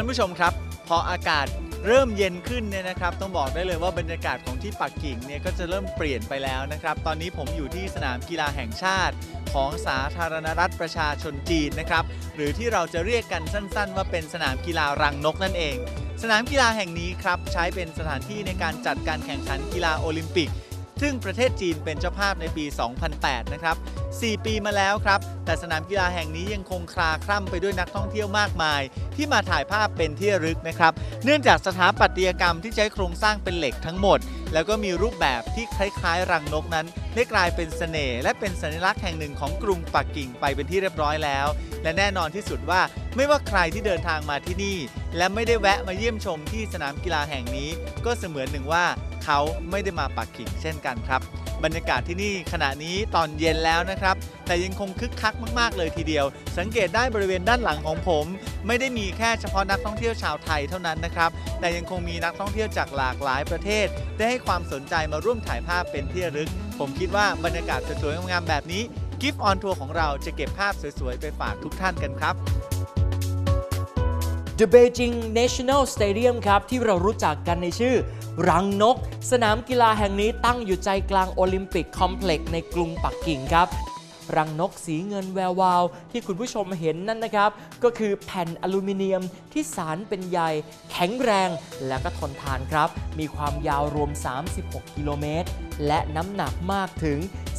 ท่านผู้ชมครับ พออากาศเริ่มเย็นขึ้นเนี่ยนะครับ ต้องบอกได้เลยว่าบรรยากาศของที่ปักกิ่งเนี่ยก็จะเริ่มเปลี่ยนไปแล้วนะครับ ตอนนี้ผมอยู่ที่สนามกีฬาแห่งชาติของสาธารณรัฐประชาชนจีนนะครับ หรือที่เราจะเรียกกันสั้น ๆ ว่าเป็นสนามกีฬารังนกนั่นเอง สนามกีฬาแห่งนี้ครับใช้เป็นสถานที่ในการจัดการแข่งขันกีฬาโอลิมปิก ซึ่งประเทศจีนเป็นเจ้าภาพในปี 2008 นะครับ 4 ปีมาแล้วครับ แต่สนามกีฬาแห่งนี้ยังคงคลาคล่ำไปด้วยนักท่องเที่ยวมากมาย ที่มาถ่ายภาพเป็นที่ระลึกนะครับ เนื่องจากสถาปัตยกรรมที่ใช้โครงสร้างเป็นเหล็กทั้งหมด แล้วก็มีรูปแบบที่คล้ายๆ รังนกนั้น ได้กลายเป็นเสน่ห์และเป็นสัญลักษณ์แห่งหนึ่งของกรุงปักกิ่งไปเป็นที่เรียบร้อยแล้ว และแน่นอนที่สุดว่าไม่ว่าใครที่เดินทางมาที่นี่ และไม่ได้แวะมาเยี่ยมชมที่สนามกีฬาแห่งนี้ ก็เสมือนหนึ่งว่าเขาไม่ได้มาปักกิ่งเช่นกันครับ บรรยากาศที่นี่ขณะนี้ตอนเย็นแล้วนะครับ แต่ยังคงคึกคักมากๆเลยทีเดียว สังเกตได้บริเวณด้านหลังของผม ไม่ได้มีแค่เฉพาะนักท่องเที่ยวชาวไทยเท่านั้นนะครับ แต่ยังคงมีนักท่องเที่ยวจากหลากหลายประเทศ ได้ให้ความสนใจมาร่วมถ่ายภาพเป็นที่ระลึก ผมคิดว่าบรรยากาศสวยๆงามๆแบบนี้กิฟต์ออนทัวร์ของเราจะเก็บภาพสวยๆไปฝากทุกท่านกันครับ The Beijing National Stadium ครับ ที่เรารู้จักกันในชื่อ รังนก สนามกีฬาแห่งนี้ตั้งอยู่ใจกลางโอลิมปิกคอมเพล็กซ์ในกรุงปักกิ่งครับรังนกสีเงินแวววาว ที่คุณผู้ชมเห็นนั่นนะครับ ก็คือแผ่นอลูมิเนียมที่สารเป็นใยแข็งแรงและก็ทนทานครับ มีความยาวรวม 36 กิโลเมตร และน้ำหนักมากถึง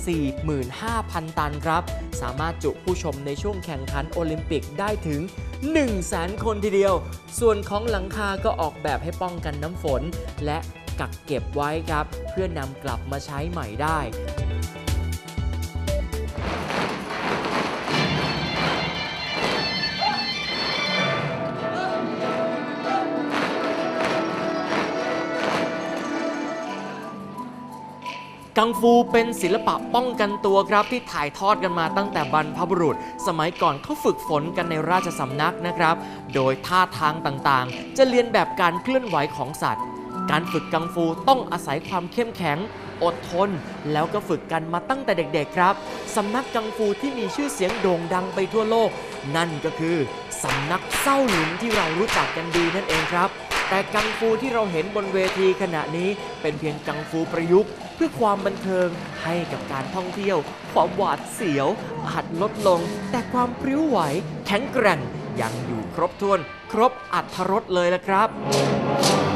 45,000 ตันครับ สามารถจุผู้ชมในช่วงแข่งขันโอลิมปิกได้ถึง 1 0 0 0 0แสนคนทีเดียว ส่วนของหลังคาก็ออกแบบให้ป้องกันน้ำฝน และกักเก็บไว้ครับ เพื่อนำกลับมาใช้ใหม่ได้ กังฟูเป็นศิลปะป้องกันตัวครับที่ถ่ายทอดกันมาตั้งแต่บรรพบุรุษ สมัยก่อนเขาฝึกฝนกันในราชสำนักนะครับ โดยท่าทางต่างๆ จะเรียนแบบการเคลื่อนไหวของสัตว์ การฝึกกังฟูต้องอาศัยความเข้มแข็ง อดทน แล้วก็ฝึกกันมาตั้งแต่เด็กๆครับสำนักกังฟูที่มีชื่อเสียงโด่งดังไปทั่วโลก นั่นก็คือสำนักเศร้าหลินที่เรารู้จักกันดีนั่นเองครับ แต่กังฟูที่เราเห็นบนเวทีขณะนี้เป็นเพียงกังฟูประยุกต์ เพื่อความบันเทิงให้กับการท่องเที่ยว ความหวาดเสียวอาจลดลง แต่ความพริ้วไหวแข็งแกร่งยังอยู่ครบถ้วน ครบอัตรรสเลยละครับ